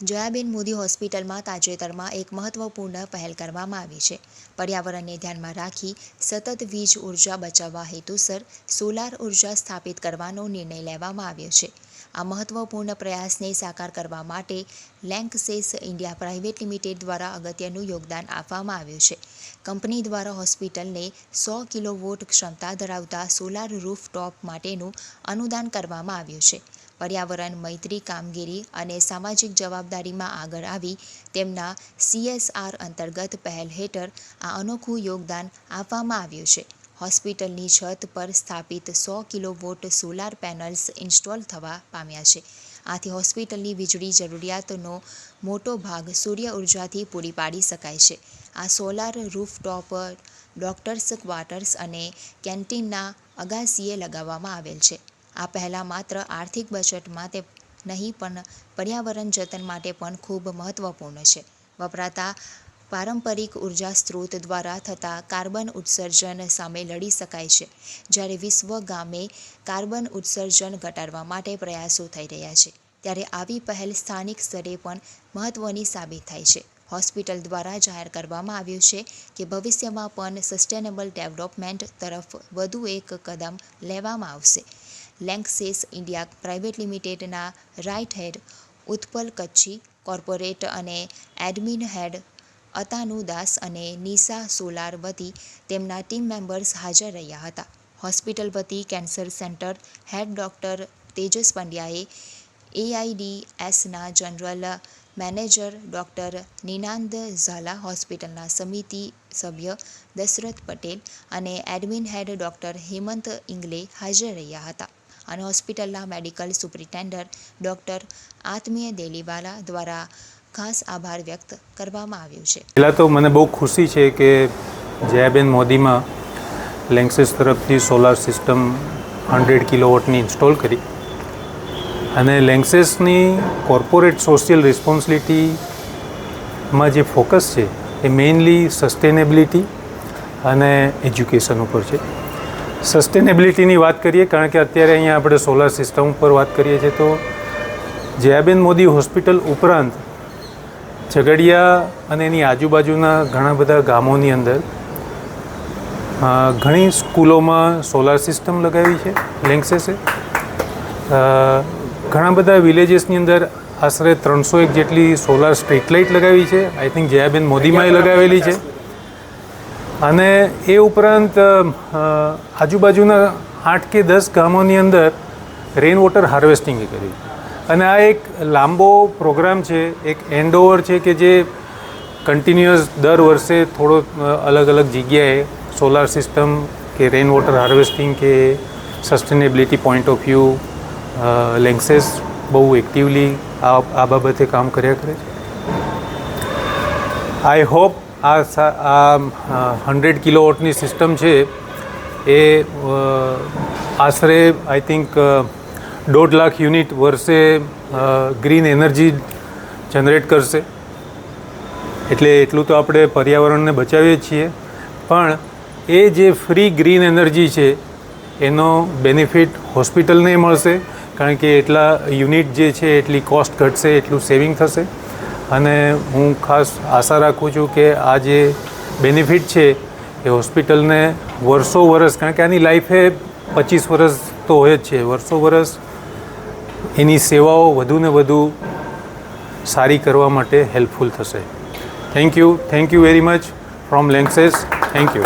જયાબેન મોદી હોસ્પિટલમાં તાજેતરમાં એક મહત્વપૂર્ણ પહેલ કરવામાં આવી છે. પર્યાવરણને ધ્યાનમાં રાખી સતત વીજ ઊર્જા બચાવવા હેતુસર સોલાર ઊર્જા સ્થાપિત કરવાનો નિર્ણય લેવામાં આવ્યો છે. આ મહત્વપૂર્ણ પ્રયાસને સાકાર કરવા માટે લેન્કસેસ ઇન્ડિયા પ્રાઇવેટ લિમિટેડ દ્વારા અગત્યનું યોગદાન આપવામાં આવ્યું છે. કંપની દ્વારા હોસ્પિટલને સો કિલોવોટ ક્ષમતા ધરાવતા સોલાર રૂફટોપ માટેનું અનુદાન કરવામાં આવ્યું છે. પર્યાવરણ, મૈત્રી, કામગીરી અને સામાજિક જવાબદારીમાં આગળ આવી તેમના સીએસઆર અંતર્ગત પહેલ હેઠળ આ અનોખું યોગદાન આપવામાં આવ્યું છે. હોસ્પિટલની છત પર સ્થાપિત સો કિલોવોટ સોલાર પેનલ્સ ઇન્સ્ટોલ થવા પામ્યા છે. આથી હોસ્પિટલની વીજળી જરૂરિયાતનો મોટો ભાગ સૂર્ય ઉર્જાથી પૂરી પાડી શકાય છે. આ સોલાર રૂફટોપ, ડોક્ટર્સ ક્વાર્ટર્સ અને કેન્ટીનના અગાસીએ લગાવવામાં આવેલ છે. આ પહેલાં માત્ર આર્થિક બચત માટે નહીં, પણ પર્યાવરણ જતન માટે પણ ખૂબ મહત્ત્વપૂર્ણ છે. વપરાતા પારંપરિક ઊર્જા સ્ત્રોત દ્વારા થતા કાર્બન ઉત્સર્જન સામે લડી શકાય છે. જ્યારે વિશ્વ ગામે કાર્બન ઉત્સર્જન ઘટાડવા માટે પ્રયાસો થઈ રહ્યા છે, ત્યારે આવી પહેલ સ્થાનિક સ્તરે પણ મહત્ત્વની સાબિત થાય છે. હોસ્પિટલ દ્વારા જાહેર કરવામાં આવ્યું છે કે ભવિષ્યમાં પણ સસ્ટેનેબલ ડેવલપમેન્ટ તરફ વધુ એક કદમ લેવામાં આવશે. લેન્કસેસ ઇન્ડિયા પ્રાઇવેટ લિમિટેડના right head Utpal Kachchhi, corporate અને એડમિન હેડ અતાનુ દાસ અને નિશા સોલાર વતી તેમના ટીમ મેમ્બર્સ હાજર રહ્યા હતા. હોસ્પિટલ વતી cancer centre head doctor Tejas પંડ્યાએ એઆઈડીએસના general manager doctor Ninand Zala હોસ્પિટલના સમિતિ સભ્ય દશરથ પટેલ અને admin head doctor Hemant Ingle હાજર રહ્યા હતા. અને હોસ્પિટલના medical superintendent doctor Atmiya Deliwala દ્વારા ખાસ આભાર વ્યક્ત કરવામાં આવ્યો છે. પહેલાં તો મને બહુ ખુશી છે કે જયાબેન મોદીમાં લેન્ક્સિસ તરફથી સોલાર સિસ્ટમ હંડ્રેડ કિલોવોટની ઇન્સ્ટોલ કરી અને લેન્ક્સેસની કોર્પોરેટ સોશિયલ રિસ્પોન્સિબિલિટીમાં જે ફોકસ છે એ મેઇનલી સસ્ટેનેબિલિટી અને એજ્યુકેશન ઉપર છે. સસ્ટેનેબિલિટીની વાત કરીએ, કારણ કે અત્યારે અહીંયા આપણે સોલાર સિસ્ટમ ઉપર વાત કરીએ છીએ, તો જયાબેન મોદી હોસ્પિટલ ઉપરાંત ઝઘડિયા અને એની આજુબાજુના ઘણા બધા ગામોની અંદર ઘણી સ્કૂલોમાં સોલાર સિસ્ટમ લગાવી છે લેન્ક્સેસે ઘણા બધા વિલેજીસની અંદર આશરે ત્રણસો એક જેટલી સોલાર સ્ટ્રીટ લાઇટ લગાવી છે. આઈ થિંક જયાબેન મોદીમાં લગાવેલી છે. અને એ ઉપરાંત આજુબાજુના આઠ કે દસ ગામોની અંદર રેન વોટર હાર્વેસ્ટિંગ કર્યું અને આ એક લાંબો પ્રોગ્રામ છે, એક એન્ડ ઓવર છે કે જે કન્ટિન્યુઅસ દર વર્ષે થોડો અલગ અલગ જગ્યાએ સોલાર સિસ્ટમ કે રેઇન વોટર હાર્વેસ્ટિંગ કે sustainability point of view Lanxess બહુ એક્ટિવલી આ આ બાબતે કામ કર્યા કરે છે. આઈ હોપ આ હંડ્રેડ કિલોવોટની સિસ્ટમ છે. એ આશરે આઈ થિંક દોઢ લાખ યુનિટ વર્ષે ગ્રીન એનર્જી જનરેટ કરશે. એટલે એટલું તો આપણે પર્યાવરણને બચાવીએ છીએ. પણ એ જે ફ્રી ગ્રીન એનર્જી છે, એનો બેનિફિટ હોસ્પિટલને મળશે. કારણ કે એટલા યુનિટ જે છે, એટલી કોસ્ટ ઘટશે, એટલું સેવિંગ થશે. અને હું ખાસ આશા રાખું છું કે આ જે બેનિફિટ છે એ હોસ્પિટલને વર્ષો વર્ષ, કારણ કે આની લાઈફે પચીસ વર્ષ તો હોય જ છે. વર્ષો વર્ષ એની સેવાઓ વધુને વધુ સારી કરવા માટે હેલ્પફુલ થશે. Thank you thank you very much from Lanxess thank you